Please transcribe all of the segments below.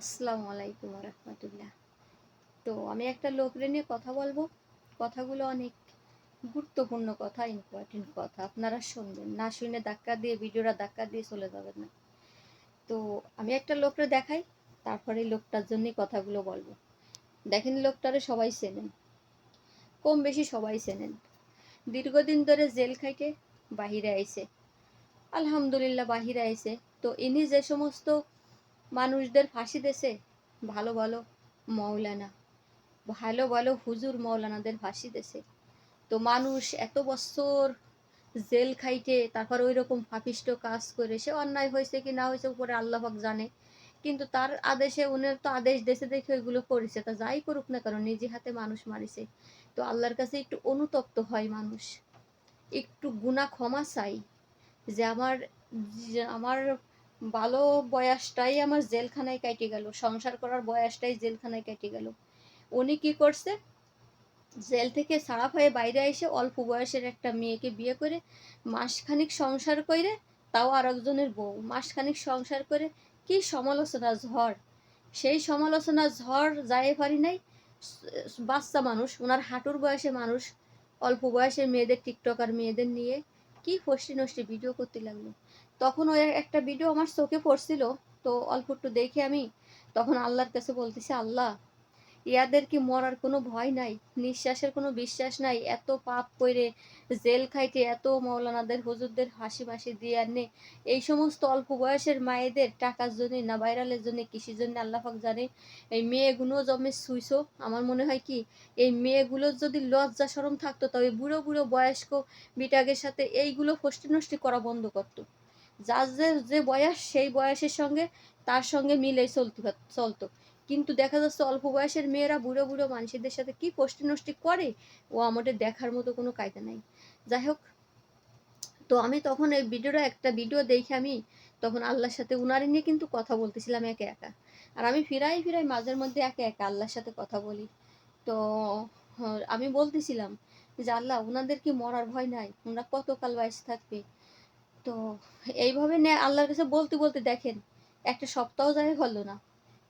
আসসালামু আলাইকুম রহমতুল্লাহ তো আমি একটা লোকরে নিয়ে কথা বলব। কথাগুলো অনেক গুরুত্বপূর্ণ কথা ইম্পর্টেন্ট কথা। আপনারা শুনবেন। না শুনে ধাক্কা দিয়ে, ভিডিওটা ধাক্কা দিয়ে চলে যাবেন না। তো আমি একটা লোকরে দেখাই, তারপরে লোকটার জন্যই কথাগুলো বলব। দেখেন লোকটারে সবাই চেনেন। কম বেশি সবাই চেনেন। দীর্ঘদিন ধরে জেল খাইটে, বাহিরে আইছে। আলহামদুলিল্লাহ বাহিরে আইছে। তো ইনি যে সমস্ত মানুষদের ফাঁসি দেশে ভালো ভালো মৌলানা। ভালো ভালো হুজুর মৌলানাদের ফাঁসি দেশে তো মানুষ এত বছর জেল খাইতে তারপর ওই রকম ফাপিষ্ট কাজ করে, সে অন্যায় হয়েছে কি না হয়েছে উপরে আল্লাহ পাক জানে। কিন্তু তার আদেশে, উনের তো আদেশ দেশে দেখে ওইগুলো করেছে, তা যাই করুক না কারণ নিজে হাতে মানুষ মারিছে। তো আল্লাহর কাছে একটু অনুতপ্ত হয় মানুষ। একটু গুণা ক্ষমা চাই, যে আমার আমার ভালো বয়সটাই আমার জেলখানায় কেটে গেল, সংসার করার বয়সটাই জেলখানায় কেটে গেল। উনি কি করছে? জেল থেকে ছাড়া হয়ে বাইরে এসে অল্প বয়সের একটা মেয়েকে বিয়ে করে মাসখানিক সংসার করে তাও আর একজনের বউ। মাসখানিক সংসার করে কি সমালোচনা, ঝড়? সেই সমালোচনা, ঝড় যায় পারি নাই, বাচ্চা মানুষ ওনার হাঁটুর বয়সে মানুষ, অল্প বয়সের মেয়েদের টিকটকার মেয়েদের নিয়ে কি ফষ্টি নষ্টি ভিডিও করতে লাগল। তখন ওই একটা ভিডিও আমার চোখে পড়ছিল। তো অল্প একটু দেখে আমি তখন আল্লাহর কাছে বলতেছি, আল্লাহ, ইয়াদের কি মরার কোনো ভয় নাই? নিঃশ্বাসের কোনো বিশ্বাস নাই? এত পাপ করে জেল খাইতে এত মৌলানাদের, হুজুরদের হাসি মাসি দিয়ে আনে। এই সমস্ত অল্প বয়সের মায়েদের টাকার জন্য না ভাইরালের জন্য কৃষির জন্য আল্লাহাক জানে? এই মেয়েগুলো জমে শুইছো? আমার মনে হয় কি, এই মেয়েগুলোর যদি লজ্জা সরম থাকতো, তবে বুড়ো বুড়ো বয়স্ক বিটাগের সাথে এইগুলো ফষ্টি নষ্টি করা বন্ধ করতো। যার যে যে বয়স, সেই বয়সের সঙ্গে তার সঙ্গে মিলে চলতে চলতো। কিন্তু দেখা যাচ্ছে অল্প বয়সের মেয়েরা বুড়ো বুড়ো মানুষদের সাথে কি পোষ্টি নষ্টি করে, ও আমাদের দেখার মতো কোনো কায়দা নাই। যাই হোক, তো আমি তখন এই ভিডিওটা একটা ভিডিও দেখে আমি তখন আল্লাহর সাথে উনারে নিয়ে কিন্তু কথা বলতেছিলাম একে একা। আর আমি ফিরাই ফিরাই মাঝের মধ্যে একে একা আল্লাহর সাথে কথা বলি। তো আমি বলতেছিলাম যে, আল্লাহ ওনাদের কি মরার ভয় নাই? ওনারা কতকাল বয়স থাকবে? তো এইভাবে আল্লাহর কাছে বলতে বলতে দেখেন, একটা সপ্তাহ যায় হলো না,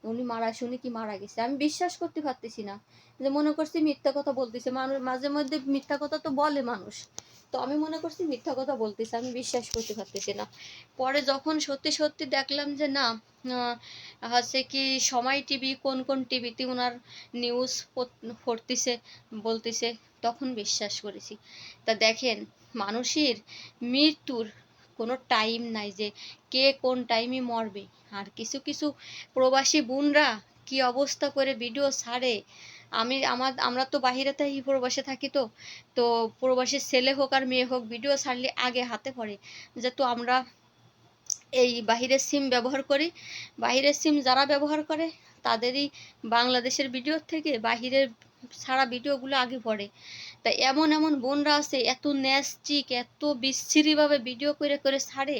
উনি মারা শুনি কি মারা গেছে? আমি বিশ্বাস করতে পারতেছি না। যে মনে করছি মিথ্যা কথা বলতেছে। মানুষ মাঝে মধ্যে মিথ্যা কথা তো বলে মানুষ। তো আমি মনে করছি মিথ্যা কথা বলতেছে, আমি বিশ্বাস করতে পারতেছি না। পরে যখন সত্যি সত্যি দেখলাম যে না হচ্ছে কি সময় টিভি, কোন কোন টিভিতে ওনার নিউজ পড়তেছে, বলতেছে, তখন বিশ্বাস করেছি। তা দেখেন, মানুষের মৃত্যুর কোনো টাইম নাই যে কে কোন টাইমে মরবে। আর কিছু কিছু প্রবাসী বোনরা কি অবস্থা করে ভিডিও ছাড়ে? আমি আমার, আমরা তো বাহিরে থাকি প্রবাসে থাকি তো। তো প্রবাসীর ছেলে হোক আর মেয়ে হোক ভিডিও ছাড়লে আগে হাতে পড়ে। যেহেতু আমরা এই বাহিরের সিম ব্যবহার করি, বাহিরের সিম যারা ব্যবহার করে, তাদেরই বাংলাদেশের ভিডিওর থেকে বাহিরের ছাড়া ভিডিওগুলো আগে পড়ে। তাই এমন এমন বোনরা আছে, এত ন্যাস্টিক এত বিচ্ছিরিভাবে ভিডিও করে করে ছাড়ে,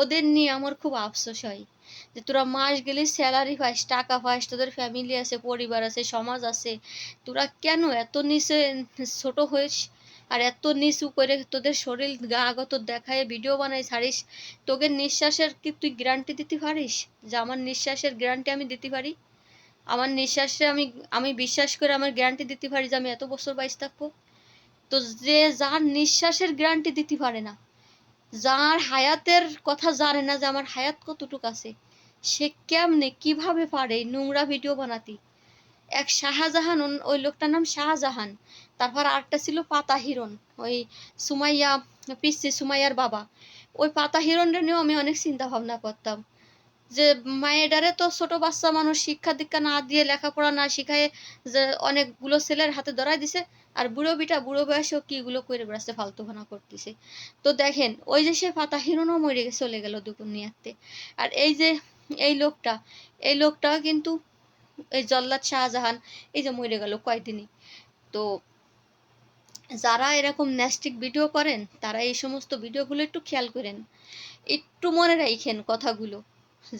ওদের নিয়ে আমার খুব আফসোস হয়। যে তোরা মাস গেলে স্যালারি পাস, টাকা পাস, তোদের ফ্যামিলি আছে, পরিবার আছে, সমাজ আছে, তোরা কেন এত নিচে ছোট হয়েছ? আর এত নিচু করে তোদের শরীর গা আগত দেখায় ভিডিও বানাই ছাড়িস, তোকে নিঃশ্বাসের কি তুই গ্যারান্টি দিতে পারিস? যে আমার নিঃশ্বাসের গ্যারান্টি আমি দিতে পারি? আমার নিঃশ্বাসে আমি আমি বিশ্বাস করে আমার গ্যারান্টি দিতে পারি যে আমি এত বছর বাইশ থাকব। তো যে যার নিঃশ্বাসের গ্যারান্টি দিতে পারে না, যার হায়াতের কথা জানে না যে আমার হায়াত কতটুকু আছে, সে কেমনে, কীভাবে পারে নোংরা ভিডিও বানাতে? এক শাহজাহান ওই লোকটার নাম শাহজাহান, তারপর আরেকটা ছিল পাতা হিরণ, ওই সুমাইয়া, পিসি সুমাইয়ার বাবা। ওই পাতা হিরণটা নিয়েও আমি অনেক চিন্তা ভাবনা করতাম। যে মায়েরারে তো ছোট বাচ্চা মানুষ শিক্ষা দীক্ষা না দিয়ে লেখাপড়া না শিখায় যে অনেকগুলো ছেলের হাতে ধরাই দিছে, আর বুড়ো বিটা বুড়ো বয়সেও কি গুলো করে বেড়াচ্ছে, ফালতু ভানা করতেছে। তো দেখেন, ওই যে সে পাতা হিরণও মরে চলে গেল দুপুনিয়াতে আর এই যে এই লোকটা এই লোকটা কিন্তু এই জল্লাদ শাহজাহান, এই যে মরে গেল কয়েকদিনই তো যারা এরকম ন্যাস্টিক ভিডিও করেন, তারা এই সমস্ত ভিডিওগুলো একটু খেয়াল করেন। একটু মনে রাখেন কথাগুলো।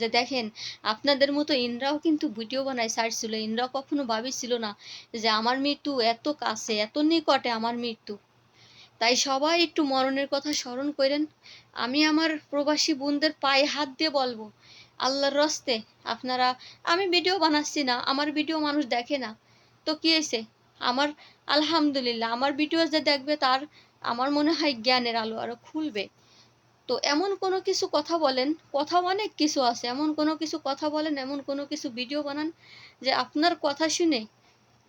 যে দেখেন, আপনাদের মতো ইনরাও কিন্তু ভিডিও বানায় ছাড়ছিল, ইনরাও কখনো ভাবিছিল না যে আমার মৃত্যু এত কাছে, এত নিকটে আমার মৃত্যু। তাই সবাই একটু মরণের কথা স্মরণ করেন। আমি আমার প্রবাসী বোনদের পায়ে হাত দিয়ে বলব, আল্লাহর রস্তে আপনারা, আমি ভিডিও বানাচ্ছি না, আমার ভিডিও মানুষ দেখে না। তো কী হয়েছে? আমার, আলহামদুলিল্লাহ, আমার ভিডিও যে দেখবে তার, আমার মনে হয় জ্ঞানের আলো আরও খুলবে। তো এমন কোনো কিছু কথা বলেন, কথা অনেক কিছু আছে, এমন কোনো কিছু কথা বলেন, এমন কোনো কিছু ভিডিও বানান যে আপনার কথা শুনে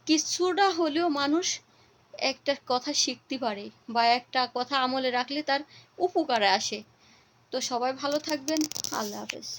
কিছুটা হলেও মানুষ একটা কথা শিখতে পারে বা একটা কথা আমলে রাখলে তার উপকারে আসে। তো সবাই ভালো থাকবেন, আল্লাহ হাফেজ।